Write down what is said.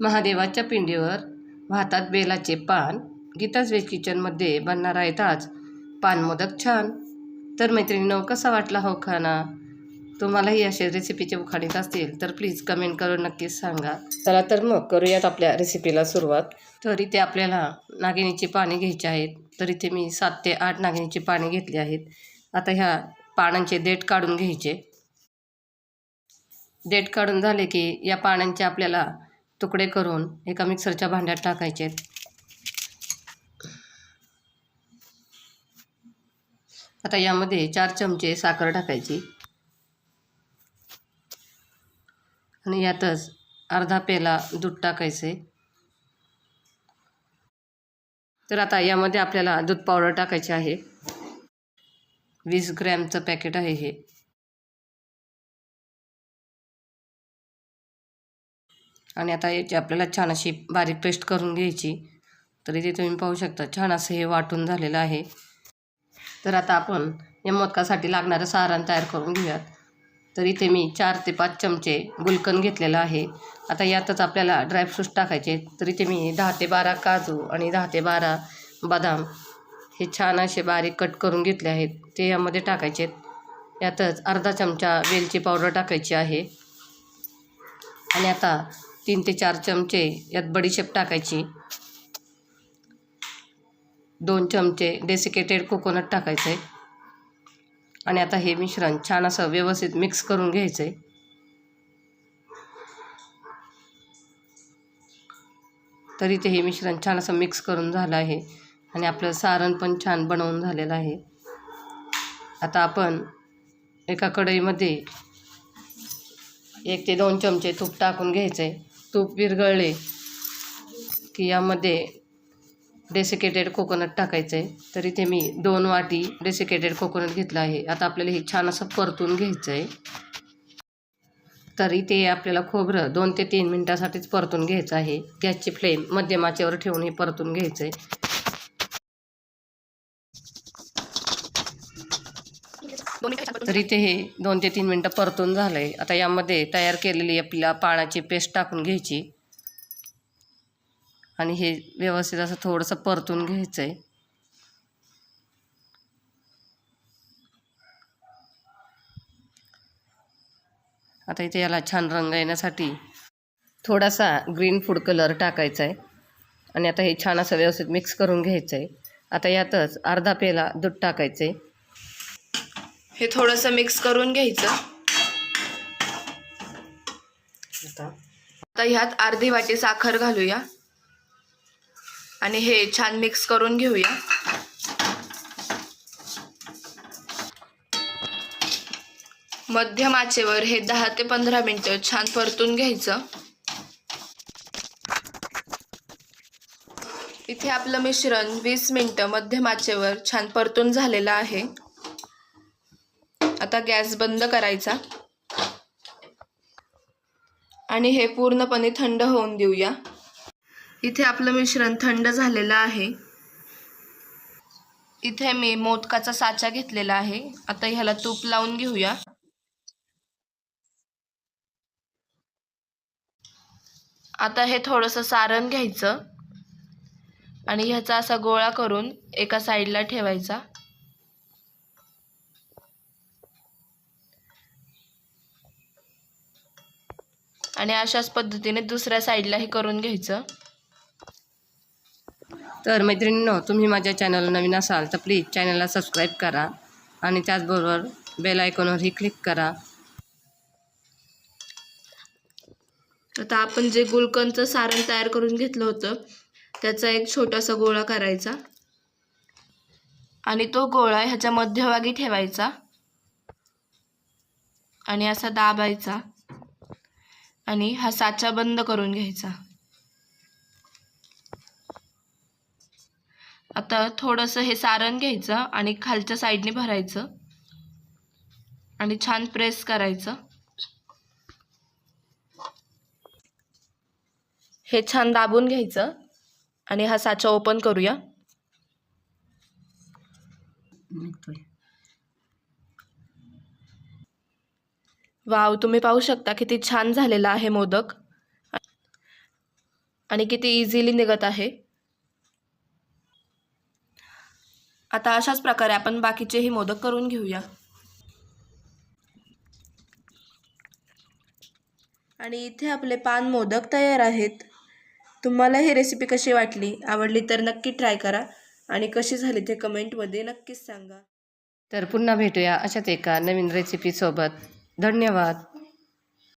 महादेवाच्या पिंडीवर वाहतात बेलाचे पान. गीताज वेज किचनमध्ये बनणार आहेत आज. पानमोदक छान. तर मैत्रिणीनं कसा वाटला हो खाना? तुम्हालाही असे रेसिपीचे उखाणीत असतील तर प्लीज कमेंट करून नक्कीच सांगा. चला तर मग करूयात आपल्या रेसिपीला सुरुवात. तर इथे आपल्याला नागिनीची पाने घ्यायची आहेत. तर इथे मी सात ते आठ नागिनीची पाने घेतली आहेत. आता ह्या पानांचे देठ काढून घ्यायचे. देठ काढून झाले की या पानांचे आपल्याला तुकडे करून एका मिक्सरच्या भांड्यात टाकायचे. आता यामध्ये चार चमचे साखर टाकायची. आणि यातच अर्धा पेला दूध टाकायचे. तर आता यामध्ये आपल्याला दूध पावडर टाकायची आहे. वीस ग्रॅमचं पॅकेट आहे हे. आणि आता याची आपल्याला छान अशी बारीक पेस्ट करून घ्यायची. तर इथे तुम्ही पाहू शकता छान असं हे वाटून झालेलं आहे. तर आता आपण या मोदकासाठी लागणारं सारण तयार करून घेऊयात. तर इथे मी चार ते पाच चमचे गुलकन घेतलेलं आहे. आता यातच आपल्याला ड्रायफ्रूट्स टाकायचे तर इथे मी दहा ते बारा काजू आणि दहा ते बारा बदाम हे छान असे बारीक कट करून घेतले आहेत. ते यामध्ये टाकायचे यातच अर्धा चमचा वेलची पावडर टाकायची आहे. आणि आता तीन ते चार चमचे यात बडीशेप टाकायची. दोन चमचे डेसिकेटेड कोकोनट टाकायचं. आहे आणि आता हे मिश्रण छान असं व्यवस्थित मिक्स करून घ्यायचं. आहे तरी ते हे मिश्रण छान असं मिक्स करून झालं आहे. आणि आपलं सारण पण छान बनवून झालेलं आहे. आता आपण एका कढईमध्ये एक ते दोन चमचे तूप टाकून घ्यायचं. आहे तूप विरघळले की यामध्ये डेसिकेटेड कोकोनट टाकायचं आहे तर इथे मी दोन वाटी डेसिकेटेड कोकोनट घेतलं आहे. आता आपल्याला हे छान असं परतून घ्यायचं आहे तर इथे आपल्याला खोबरं दोन ते तीन मिनटासाठीच परतून घ्यायचं आहे. गॅसची फ्लेम मध्यमाचेवर ठेवून हे परतून घ्यायचं आहे तर इथे हे दोन ते तीन मिनटं परतून झालं आहे आता यामध्ये तयार केलेली आपल्या पाण्याची पेस्ट टाकून घ्यायची. आणि हे व्यवस्थित असं थोडंसं परतून घ्यायचं आहे आता इथे याला छान रंग येण्यासाठी थोडासा ग्रीन फूड कलर टाकायचा आहे आणि आता हे छान असं व्यवस्थित मिक्स करून घ्यायचं आहे आता यातच अर्धा पेला दूध टाकायचं आहे हे थोडंसं मिक्स करून घ्यायचं. आता. ह्यात अर्धी वाटी साखर घालूया. आणि हे छान मिक्स करून घेऊया. मध्यम आचेवर हे दहा ते पंधरा मिनटं छान परतून घ्यायचं. इथे आपलं मिश्रण वीस मिनटं मध्यम आचेवर छान परतून झालेलं आहे. आता गॅस बंद करायचा. आणि हे पूर्णपणे थंड होऊन देऊया. इथे आपलं मिश्रण थंड झालेलं आहे. इथे मी मोदकाचा साचा घेतलेला आहे. आता ह्याला तूप लावून घेऊया. आता हे थोडंसं सारण घ्यायचं. आणि ह्याचा असा गोळा करून एका साईडला ठेवायचा. आणि अशाच पद्धतीने दुसऱ्या साईडलाही करून घ्यायचं. तर मैत्रिणींनो तुम्ही माझ्या चॅनल नवीन असाल तर प्लीज चॅनलला सबस्क्राईब करा आणि त्याचबरोबर बेल आयकॉनवरही क्लिक करा. आता आपण जे गुलकंदचं सारण तयार करून घेतलं होतं त्याचा एक छोटासा गोळा करायचा. आणि तो गोळा ह्याच्या मध्यभागी ठेवायचा. आणि असा दाबायचा. आणि हा साचा बंद करून घ्यायचा. आता थोडंसं हे सारण घ्यायचं आणि खालच्या साईडने भरायचं आणि छान प्रेस करायचं. हे छान दाबून घ्यायचं आणि हा साचा ओपन करूया. वाव तुम्ही पाहू शकता किती छान झालेला आहे मोदक. आणि किती इझिली निघत आहे. आता अशाच प्रकारे आपण बाकीचेही मोदक करून घेऊया. आणि इथे आपले पान मोदक तयार आहेत. तुम्हाला ही रेसिपी कशी वाटली आवडली तर नक्की ट्राय करा. आणि कशी झाली ते कमेंटमध्ये नक्कीच सांगा. तर पुन्हा भेटूया अशाच एका नवीन रेसिपीसोबत धन्यवाद.